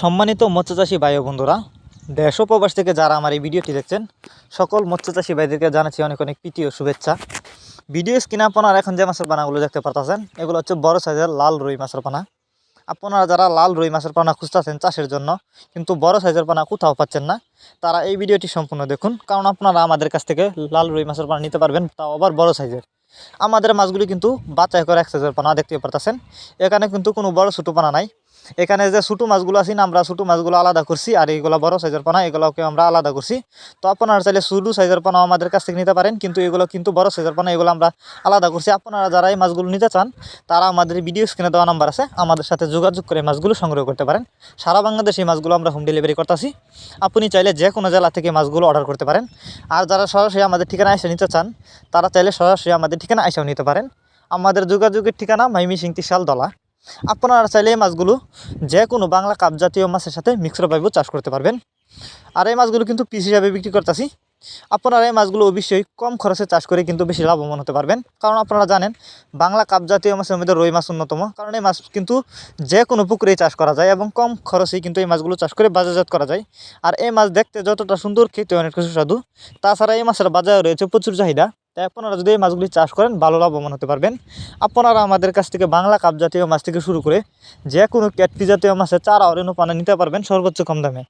সম্মানিত মৎস্যচাষী ভাই বন্ধুরা, দেশ প্রবাস থেকে যারা আমার এই ভিডিওটি দেখছেন, সকল মৎস্যচাষী ভাইদেরকে জানাচ্ছি অনেক অনেক প্রীতি ও শুভেচ্ছা। ভিডিও স্ক্রিনে আপনারা এখন যে মাছের পানাগুলো দেখতে পারতেছেন, এগুলো হচ্ছে বড় সাইজের লাল রুই মাছের পানা। আপনারা যারা লাল রুই মাছের পানা খুঁজতেছেন চাষের জন্য, কিন্তু বড় সাইজের পানা কোথাও পাচ্ছেন না, তারা এই ভিডিওটি সম্পূর্ণ দেখুন। কারণ আপনারা আমাদের কাছ থেকে লাল রুই মাছের পানা নিতে পারবেন, তাও আবার বড় সাইজের। আমাদের মাছগুলি কিন্তু বাচ্চাই করে এক সাইজের পানা দেখতে পারতেছেন। এখানে কিন্তু কোনো বড় ছোটো পানা নাই। এখানে যে ছোটো মাছগুলো আছে না, আমরা ছোটো মাছগুলো আলাদা করছি, আর এইগুলো বড় সাইজের পানা, এগুলোকে আমরা আলাদা করছি। তো আপনারা চাইলে ছোটো সাইজের পানা আমাদের কাছ থেকে নিতে পারেন, কিন্তু এগুলো কিন্তু বড় সাইজের পানা, এগুলো আমরা আলাদা করছি। আপনারা যারা এই মাছগুলো নিতে চান, তারা আমাদের ভিডিও স্ক্রিনে দেওয়া নাম্বার আছে, আমাদের সাথে যোগাযোগ করে মাছগুলো সংগ্রহ করতে পারেন। সারা বাংলাদেশে এই মাছগুলো আমরা হোম ডেলিভারি করতেছি। আপনি চাইলে যে কোনো জেলা থেকে মাছগুলো অর্ডার করতে পারেন। আর যারা সরাসরি আমাদের ঠিকানা এসে নিতে চান, তারা চাইলে সরাসরি আমাদের ঠিকানা এসেও নিতে পারেন। আমাদের যোগাযোগের ঠিকানা মাইমি সিংতি শাল দলা। আপনারা চাইলে এই মাছগুলো যে কোনো বাংলা কাপ জাতীয় মাছের সাথে মিক্সড পাইপও চাষ করতে পারবেন। আর এই মাছগুলো কিন্তু পিস হিসাবে বিক্রি করতেছি। আপনারা এই মাছগুলো অবশ্যই কম খরচে চাষ করে কিন্তু বেশি লাভবান হতে পারবেন। কারণ আপনারা জানেন, বাংলা কাপ জাতীয় মাছের মধ্যে রুই মাছ অন্যতম। কারণ এই মাছ কিন্তু যে কোনো পুকুরেই চাষ করা যায় এবং কম খরচেই কিন্তু এই মাছগুলো চাষ করে বাজারজাত করা যায়। আর এই মাছ দেখতে যতটা সুন্দর খেতে অনেক সুস্বাদু। তাছাড়া এই মাছের বাজারে রয়েছে প্রচুর চাহিদা। তাই আপনারা যদি এই মাছগুলি চাষ করেন, ভালো লাভবান হতে পারবেন। আপনারা আমাদের কাছ থেকে বাংলা কাপ জাতীয় মাছ থেকে শুরু করে যে কোনো ক্যাটফি জাতীয় মাছের চারা অরেনু পানা নিতে পারবেন সর্বোচ্চ কম দামে।